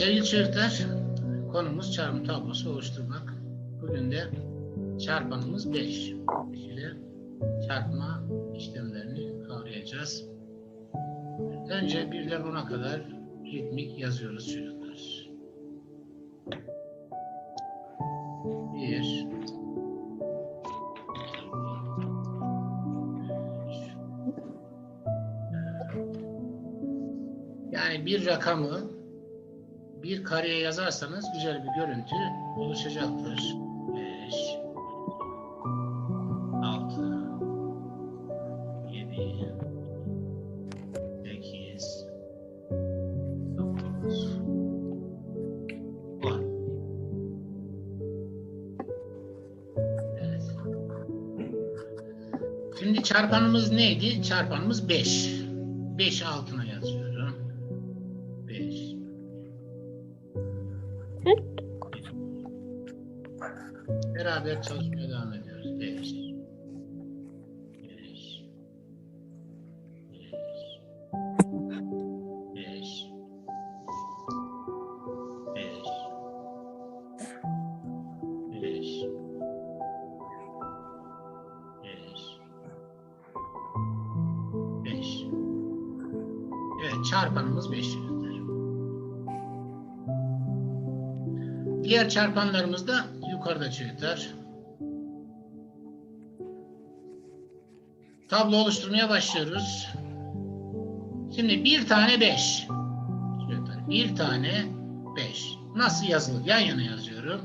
sevgili çocuklar, konumuz çarpım tablosu oluşturmak. Bugün de çarpanımız 5. ile çarpma işlemlerini kavrayacağız. Önce birden 10'a kadar ritmik yazıyoruz çocuklar. 1 Yani bir rakamı bir kareye yazarsanız güzel bir görüntü oluşacaktır. 5 6 7 8 9 10 Evet. Şimdi çarpanımız neydi? Çarpanımız 5. 5 altına Beraber çalışmaya devam ediyoruz. 5 5 5 5 5 5 Evet çarpanımız 5 Diğer çarpanlarımız da yukarıda çocuklar. Tablo oluşturmaya başlıyoruz. Şimdi bir tane 5. Çocuklar bir tane 5. Nasıl yazılır? Yan yana yazıyorum.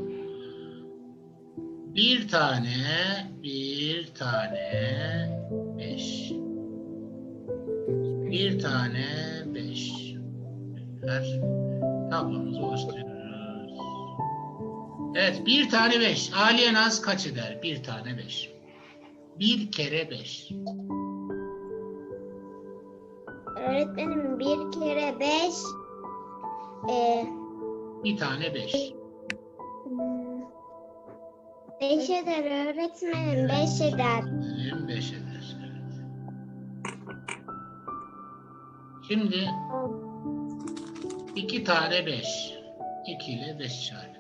Bir tane, bir tane, beş. Bir tane, beş. Tablomuzu oluşturuyoruz. Evet, bir tane beş. Aliye Naz kaç eder? Bir tane beş. Bir kere beş. Öğretmenim bir kere beş e, Bir tane beş. hmm, beş eder öğretmenim beş eder. Benim beş eder. Evet. Şimdi iki tane beş. İki ile beş çarpıyorum.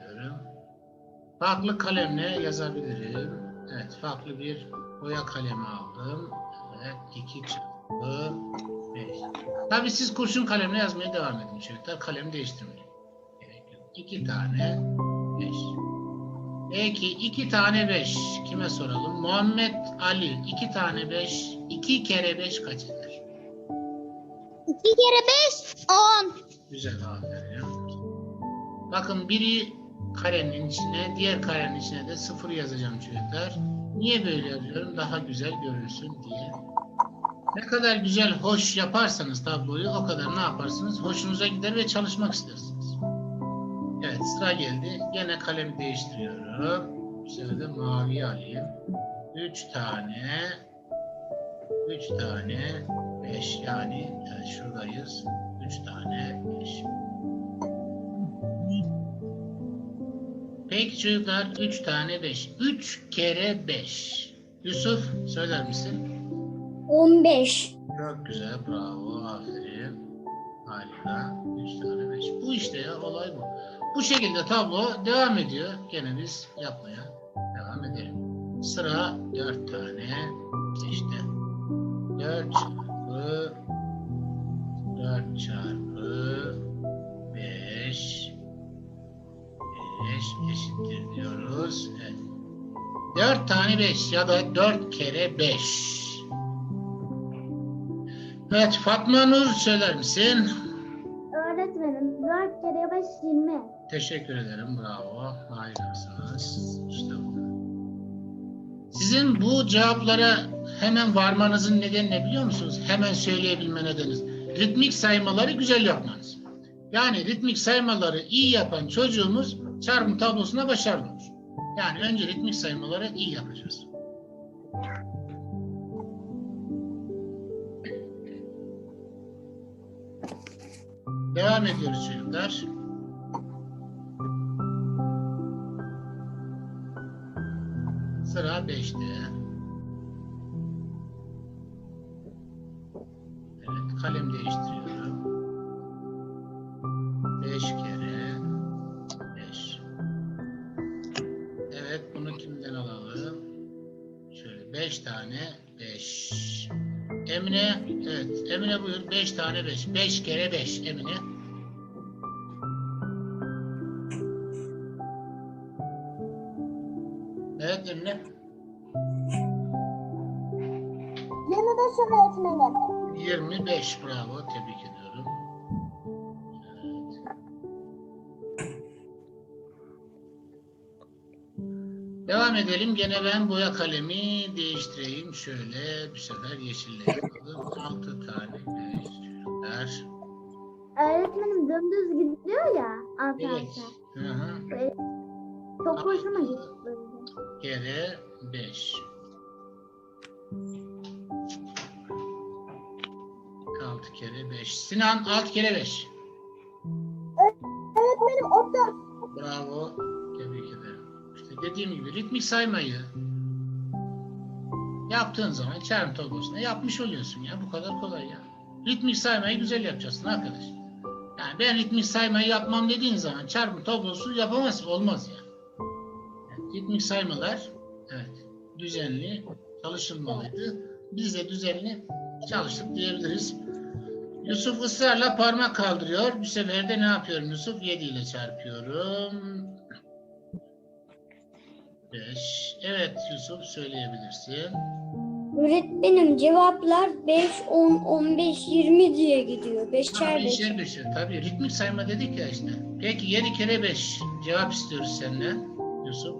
Farklı kalemle yazabilirim. Evet, farklı bir boya kalemi aldım. Evet, iki çarpı beş. Tabii siz kurşun kalemle yazmaya devam edin çocuklar. Kalem değiştirmeyin. Gerek yok. İki tane beş. Peki iki tane beş. Kime soralım? Muhammed Ali. iki tane beş. iki kere beş kaç eder? İki kere beş on. Güzel aferin. Bakın biri karenin içine, diğer karenin içine de sıfır yazacağım çocuklar. Niye böyle yazıyorum? Daha güzel görünsün diye. Ne kadar güzel, hoş yaparsanız tabloyu o kadar ne yaparsınız? Hoşunuza gider ve çalışmak istersiniz. Evet sıra geldi. Gene kalemi değiştiriyorum. Bu sefer de mavi alayım. Üç tane üç tane beş yani evet, şuradayız. Üç tane beş. Peki çocuklar 3 tane 5. 3 kere 5. Yusuf söyler misin? On beş. Çok güzel bravo aferin. Harika. 3 tane 5. Bu işte ya olay bu. Bu şekilde tablo devam ediyor. Gene biz yapmaya devam edelim. Sıra 4 tane işte. 4 çarpı 4 tane 5 ya da 4 kere 5. Evet Fatma Nur söyler misin? Öğretmenim dört kere beş yirmi. Teşekkür ederim. Bravo. Harikasınız. İşte bu. Sizin bu cevaplara hemen varmanızın nedeni ne biliyor musunuz? Hemen söyleyebilme nedeniniz. Ritmik saymaları güzel yapmanız. Yani ritmik saymaları iyi yapan çocuğumuz çarpım tablosuna başarılı olur. Yani önce ritmik saymaları iyi yapacağız. Devam ediyoruz çocuklar. Sıra 5'te. Evet, kalem değiştiriyorum. Evet. Emine buyur. 5 tane 5. 5 kere 5 Emine. Evet Emine. 25 öğretmenim. 25 bravo. Tebrik ediyorum. Devam edelim. Gene ben boya kalemi değiştireyim. Şöyle bir sefer yeşille yapalım. 6 tane 5 çocuklar. Öğretmenim dümdüz gidiyor ya alt Evet. Hı hı. Böyle Çok hoşuma gitti kere 5. 6 kere 5. Sinan 6 kere 5. Öğretmenim 30. Bravo. Dediğim gibi ritmik saymayı yaptığın zaman çarpım tablosunda yapmış oluyorsun ya. Bu kadar kolay ya. Ritmik saymayı güzel yapacaksın arkadaş. Yani ben ritmik saymayı yapmam dediğin zaman çarpım tablosu yapamazsın. Olmaz ya. Yani ritmik saymalar evet düzenli çalışılmalıydı. Biz de düzenli çalıştık diyebiliriz. Yusuf ısrarla parmak kaldırıyor. Bu sefer de ne yapıyorum Yusuf? 7 ile çarpıyorum. 5. Evet Yusuf söyleyebilirsin. Öğretmenim cevaplar 5, 10, 15, 20 diye gidiyor. Beşer beş. Beşer beşer. Tabii ritmik sayma dedik ya işte. Peki 7 kere 5 cevap istiyoruz senden Yusuf.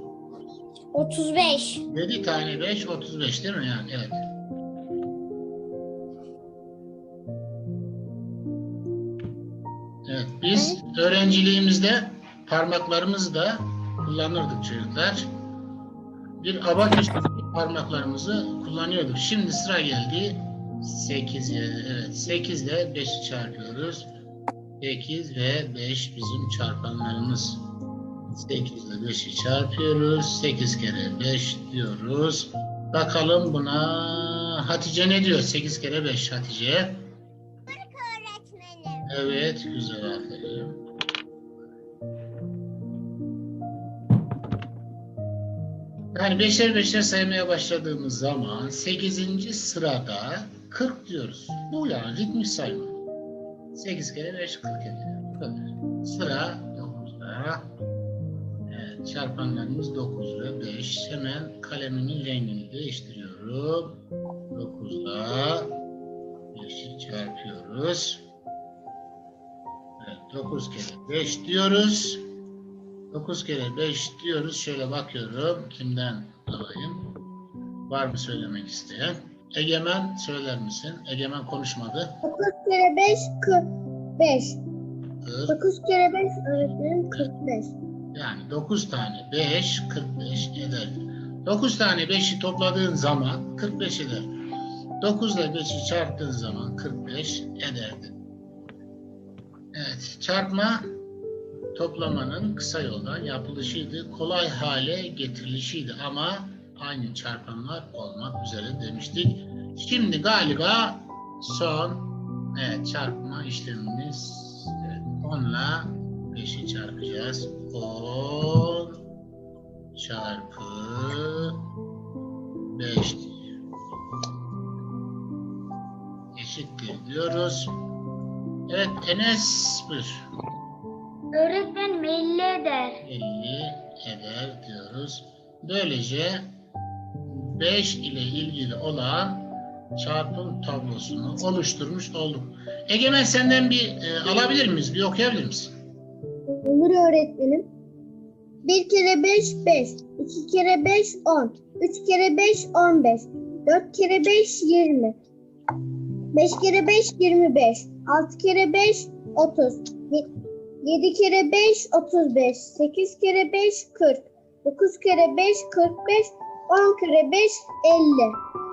35. 7 tane 5 35 değil mi yani? Evet. Evet biz öğrenciliğimizde parmaklarımızı da kullanırdık çocuklar. Bir gibi parmaklarımızı kullanıyorduk. Şimdi sıra geldi 8'e. Evet 8 ile 5'i çarpıyoruz. 8 ve 5 bizim çarpanlarımız. 8 ile 5'i çarpıyoruz. 8 kere 5 diyoruz. Bakalım buna Hatice ne diyor? 8 kere 5 Hatice. Evet güzel aferin. Yani beşer beşer saymaya başladığımız zaman 8. sırada 40 diyoruz. Bu yani ritmik sayma. 8 kere 5 40 ediyor. Bu kadar. Sıra 9'da. Evet, çarpanlarımız 9 ve 5. Hemen kalemimin rengini değiştiriyorum. 9'da 5'i çarpıyoruz. Evet, 9 kere 5 diyoruz. 9 kere 5 diyoruz. Şöyle bakıyorum. Kimden alayım? Var mı söylemek isteyen? Egemen söyler misin? Egemen konuşmadı. 9 kere 5 45. Kır. 9 kere 5 öğretmenim 45. Yani 9 tane 5 45 eder. 9 tane 5'i topladığın zaman 45 eder. 9 ile 5'i çarptığın zaman 45 ederdi. Evet, çarpma toplamanın kısa yoldan yapılışıydı. Kolay hale getirilişiydi ama aynı çarpanlar olmak üzere demiştik. Şimdi galiba son evet, çarpma işlemimiz evet, 10 ile 5'i çarpacağız. 10 çarpı 5 eşittir diyoruz. Evet Enes buyur. Öğretmenim 50 eder. 50 eder diyoruz. Böylece 5 ile ilgili olan çarpım tablosunu oluşturmuş olduk. Egemen senden bir e, alabilir miyiz? Bir okuyabilir misin? Olur öğretmenim. 1 kere 5 5. 2 kere 5 10. 3 kere 5 15. 4 kere 5 20. 5 kere 5 25. 6 kere 5 30. 7 kere 5 35. 8 kere 5 40. 9 kere 5 45. 10 kere 5 50.